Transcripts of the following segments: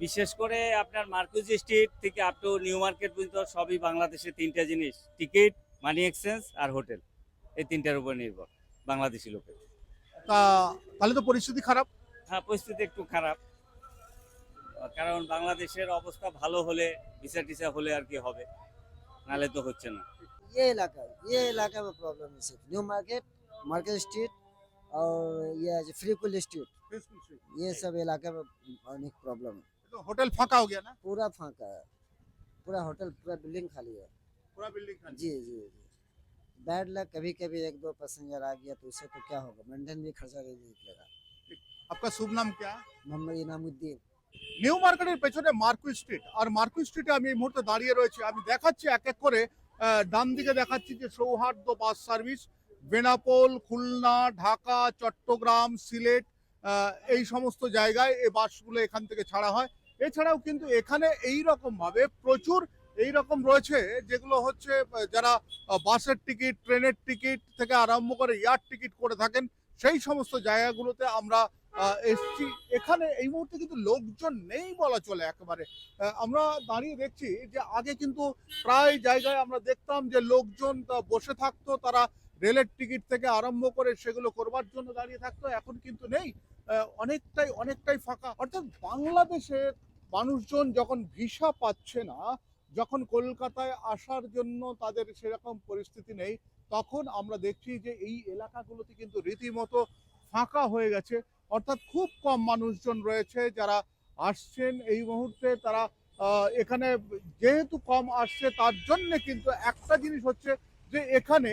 বিশেষ করে আপনার মার্কুজ স্ট্রিট থেকে আপ টু নিউ মার্কেট পর্যন্ত সবই বাংলাদেশের তিনটা জিনিস টিকিট মানি এক্সচেঞ্জ আর হোটেল এই তিনটার উপর নির্ভর বাংলাদেশি লোকের তা তাহলে তো পরিস্থিতি খারাপ হ্যাঁ পরিস্থিতি একটু খারাপ কারণ বাংলাদেশের অবস্থা ভালো হলে ভিসা টিসা হলে আর কি হবে নালে তো হচ্ছে না ये इलाका ये इलाका में प्रॉब्लम है सिर्फ न्यू मार्केट मार्केट स्ट्रीट और ये फ्री कुल स्ट्रीट ये सब इलाके में अनेक प्रॉब्लम है तो होटल फाका हो गया ना पूरा फाका है पूरा होटल पूरा बिल्डिंग खाली है पूरा बिल्डिंग खाली जी जी जी बैड लक कभी कभी एक दो पैसेंजर आ गया तो उससे तो क्या होगा मेंटेन भी खर्चा नहीं निकलेगा आपका शुभ नाम क्या है मोहम्मद इनामुद्दीन নিউ মার্কেটের পেছনে মার্কু স্ট্রিট আর মার্কু স্ট্রিটে আমি এই মুহূর্তে দাঁড়িয়ে রয়েছি আমি দেখাচ্ছি এক এক করে আহ, ডান দিকে দেখাচ্ছি যে সৌহার্দ্য বাস সার্ভিস বেনাপোল খুলনা ঢাকা চট্টগ্রাম সিলেট আহ, এই সমস্ত জায়গায় এই বাসগুলো এখান থেকে ছাড়া হয় এছাড়াও কিন্তু এখানে এই রকম ভাবে প্রচুর এই রকম রয়েছে যেগুলো হচ্ছে যারা বাসের টিকিট, ট্রেনের টিকিট থেকে আরম্ভ করে এয়ার টিকিট করে থাকেন, সেই সমস্ত জায়গাগুলোতে আমরা এসছি। এখানে এই মুহূর্তে কিন্তু লোকজন নেই বলা চলে একেবারে। আমরা দাঁড়িয়ে দেখছি যে আগে কিন্তু প্রায় জায়গায় আমরা দেখতাম যে লোকজন বসে থাকতো, তারা রেলের টিকিট থেকে আরম্ভ করে সেগুলো করবার জন্য দাঁড়িয়ে থাকতো, এখন কিন্তু নেই। অনেকটাই অনেকটাই ফাঁকা। অর্থাৎ বাংলাদেশের মানুষজন যখন ভিসা পাচ্ছে না, যখন কলকাতায় আসার জন্য তাদের সেরকম পরিস্থিতি নেই, তখন আমরা দেখছি যে এই এলাকাগুলোতে কিন্তু রীতিমতো ফাঁকা হয়ে গেছে। অর্থাৎ খুব কম মানুষজন রয়েছে যারা আসছেন এই মুহূর্তে। তারা এখানে যেহেতু কম আসছে, তার জন্য কিন্তু একটা জিনিস হচ্ছে যে এখানে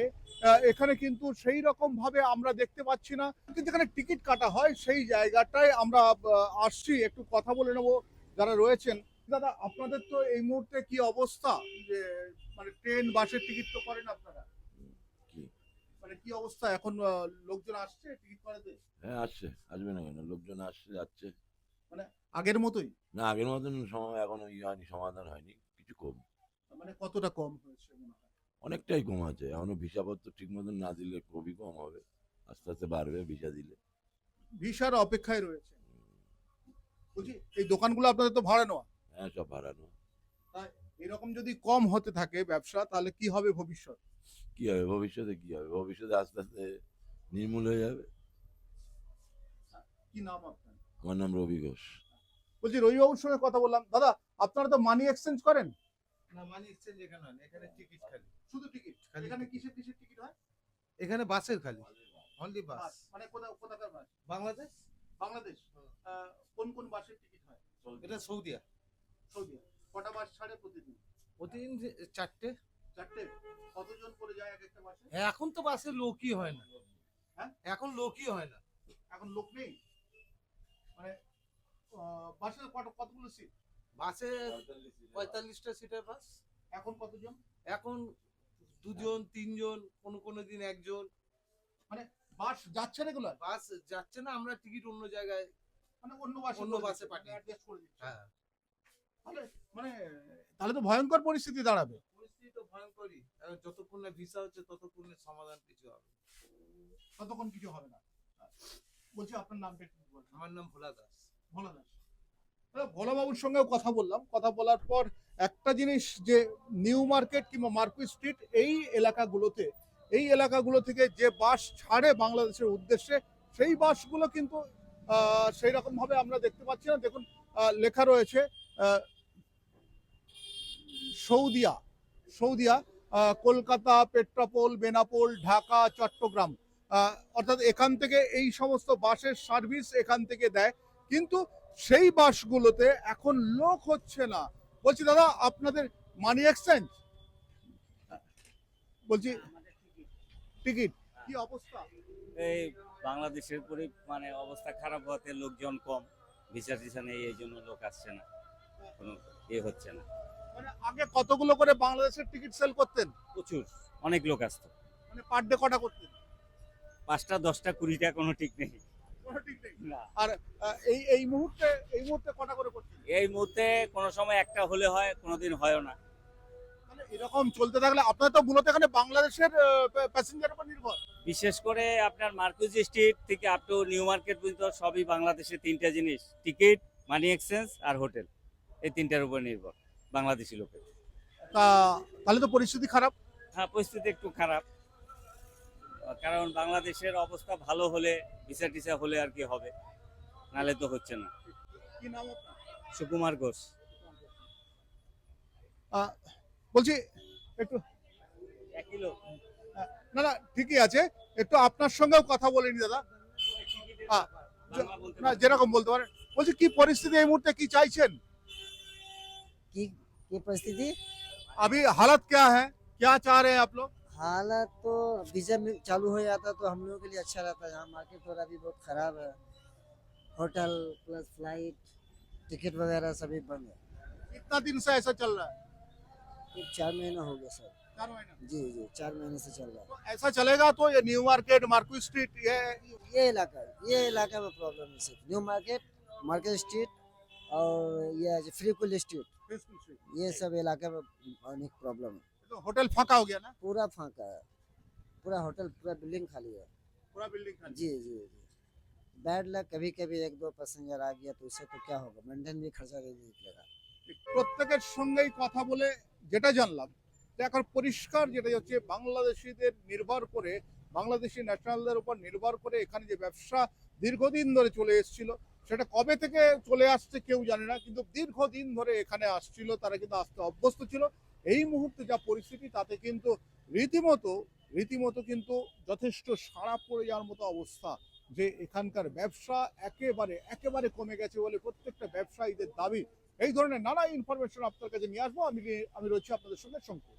এখানে কিন্তু সেই রকম ভাবে আমরা দেখতে পাচ্ছি না। এখানে টিকিট কাটা হয়, সেই জায়গাটায় আমরা আসছি। একটু কথা বলে নেব। যারা রয়েছেন দাদা আপনাদের তো এই মুহূর্তে কি অবস্থা? যে মানে ট্রেন বাসের টিকিট তো করেন আপনারা। মানে কি অবস্থা? এখন লোকজন আসছে টিকিট করাতে হ্যাঁ আসছে। আসবে না কেন? লোকজন আসছে যাচ্ছে। আগের মতোই? না আগের মতন সময় এখনও ই হয়নি সমাধান হয়নি কিছু কম। মানে কতটা কম হয়েছে অনেকটাই কম আছে। এখনও ভিসাপত্র ঠিক মতন না দিলে খুবই কম হবে। আস্তে আস্তে বাড়বে ভিসা দিলে। ভিসার অপেক্ষায় রয়েছে। বলছি এই দোকানগুলো আপনাদের তো ভাড়া নেওয়া। হ্যাঁ সব ভাড়ানো এরকম যদি কম হতে থাকে ব্যবসা তাহলে কি হবে ভবিষ্যৎ? কি হবে ভবিষ্যতে কি হবে? ভবিষ্যতে আস্তে আস্তে নির্মূল হয়ে যাবে। কি নাম আপনার? আমার নাম রবি ঘোষ। বলছি রবিবাবুর সঙ্গে কথা বললাম। দাদা আপনারা তো মানি এক্সচেঞ্জ করেন? না মানি এক্সচেঞ্জ এখানে হয় এখানে টিকিট খালি। শুধু টিকিট খালি এখানে কিসের কিসের টিকিট হয়? এখানে বাসের খালি। অনলি বাস মানে কোথা কোথাকার বাস? বাংলাদেশ? বাংলাদেশ কোন কোন বাসের টিকিট হয়? এটা সৌদিয়া। সৌদি কটা বাস ছাড়ে প্রতিদিন? প্রতিদিন চারটে। চারটে? কতজন করে যায় এক একটা বাসে? এখন তো বাসে লোকই হয় না। হ্যাঁ? এখন লোকই হয় না। এখন লোক নেই? মানে বাসে কত কতগুলো সিট বাসে পঁয়তাল্লিশটা সিটের বাস। এখন কতজন? এখন দুজন তিনজন কোনো কোনো দিন একজন। বাস যাচ্ছে রেগুলার বাস যাচ্ছে না আমরা টিকিট অন্য জায়গায় মানে অন্য বাসে অন্য বাসে পাঠিয়ে। adjust করে দিচ্ছে। হ্যাঁ। তাহলে মানে তাহলে তো ভয়ঙ্কর পরিস্থিতি দাঁড়াবে। পরিস্থিতি তো ভয়ঙ্করই। যতক্ষণ না ভিসা হচ্ছে ততক্ষণ সমাধান কিছু হবে ততক্ষণ কিছু হবে না। বলছি আপনার নামটা একটু বলুন। আমার নাম ভোলা দাস। ভোলা দাস। ভোলাবাবুর সঙ্গেও কথা বললাম। কথা বলার পর একটা জিনিস যে নিউ মার্কেট কিংবা মার্কুই স্ট্রিট এই এলাকাগুলোতে এই এলাকাগুলো থেকে যে বাস ছাড়ে বাংলাদেশের উদ্দেশ্যে, সেই বাসগুলো কিন্তু সেই রকম ভাবে আমরা দেখতে পাচ্ছি না। দেখুন লেখা রয়েছে সৌদিয়া সৌদিয়া কলকাতা, পেট্রাপোল, বেনাপোল, ঢাকা, চট্টগ্রাম। অর্থাৎ এখান থেকে এই সমস্ত বাসের সার্ভিস এখান থেকে দেয়। কিন্তু সেই বাসগুলোতে এখন লোক হচ্ছে না। বলছি, দাদা, আপনাদের মানি এক্সচেঞ্জ? বলছি টিকিট? কি অবস্থা? এই বাংলাদেশের পরি মানে অবস্থা খারাপ হতে লোকজন কম। ভিসা টিসা নেই এই জন্য লোক আসছে না। কোনো এ হচ্ছে না। মানে আগে কতগুলো করে বাংলাদেশের টিকিট সেল করতেন? প্রচুর। অনেক লোক আসতো। মানে পার ডে কটা করতেন? পাঁচটা দশটা কুড়িটা কোনো ঠিক নেই। কোনো ঠিক নেই? না। আর এই এই মুহূর্তে এই মুহূর্তে কটা করে করতেন? এই মুহূর্তে কোনো সময় একটা হলে হয় কোনোদিন হয়ও না। মানে এরকম চলতে থাকলে আপনার তো মূলত এখানে বাংলাদেশের প্যাসেঞ্জার উপর নির্ভর। বিশেষ করে আপনার মার্কুজ স্ট্রিট থেকে আপ টু নিউ মার্কেট পর্যন্ত সবই বাংলাদেশের তিনটা জিনিস টিকিট মানি এক্সচেঞ্জ আর হোটেল। এই তিনটার উপর নির্ভর বাংলাদেশি লোকের। তা তাহলে তো পরিস্থিতি খারাপ। হ্যাঁ পরিস্থিতি একটু খারাপ। কারণ বাংলাদেশের অবস্থা ভালো হলে ভিসা টিসা হলে আর কি হবে? নালে তো হচ্ছে না। কি নাম সুকুমার ঘোষ। আহ, বলছি একটু একই লোক না না ঠিকই আছে একটু আপনার সঙ্গেও কথা বলে নি দাদা আহ, বাংলা বলতে না পারছি। যেরকম বলতে পারেন বলছি কি পরিস্থিতি এই মুহূর্তে কি চাইছেন की की परिस्थिति अभी हालत क्या है क्या चाह रहे हैं आप लोग हालत तो वीजा में चालू हो जाता तो हम लोगों के लिए अच्छा रहता यहाँ मार्केट थोड़ा अभी बहुत खराब है होटल प्लस फ्लाइट टिकट वगैरह सभी बंद है कितना दिन से ऐसा चल रहा है फिर चार महीना हो गया सर चार महीना जी जी चार महीने से चल रहा तो ऐसा चलेगा तो ये न्यू मार्केट मार्कू स्ट्रीट ये है ये इलाका ये इलाका में प्रॉब्लम है सिर्फ न्यू मार्केट मार्केट स्ट्रीट और ये है जो फ्रीकुल स्ट्रीट ये सब इलाके में अनेक प्रॉब्लम है तो होटल फाका हो गया ना पूरा फांका है पूरा होटल पूरा बिल्डिंग खाली है पूरा बिल्डिंग खाली जी जी जी बैड लक कभी कभी एक दो पैसेंजर आ गया तो उससे तो क्या होगा मेंटेन भी खर्चा नहीं निकलेगा প্রত্যেকের সঙ্গেই কথা বলে যেটা জানলাম এখন পরিষ্কার যেটা হচ্ছে বাংলাদেশিদের নির্ভর করে, বাংলাদেশি ন্যাশনালদের উপর নির্ভর করে এখানে যে ব্যবসা দীর্ঘদিন ধরে চলে এসেছিল, সেটা কবে থেকে চলে আসছে কেউ জানে না, কিন্তু দীর্ঘদিন ধরে এখানে আসছিল, তারা কিন্তু আসতে অভ্যস্ত ছিল। এই মুহূর্তে যা পরিস্থিতি, তাতে কিন্তু রীতিমতো রীতিমতো কিন্তু যথেষ্ট সাড়া পড়ে যাওয়ার মতো অবস্থা, যে এখানকার ব্যবসা একেবারে একেবারে কমে গেছে বলে প্রত্যেকটা ব্যবসায়ীদের দাবি। এই ধরনের নানা ইনফরমেশন আপনার কাছে নিয়ে আসব। আমি আমি রয়েছি আপনাদের সঙ্গে শঙ্কু।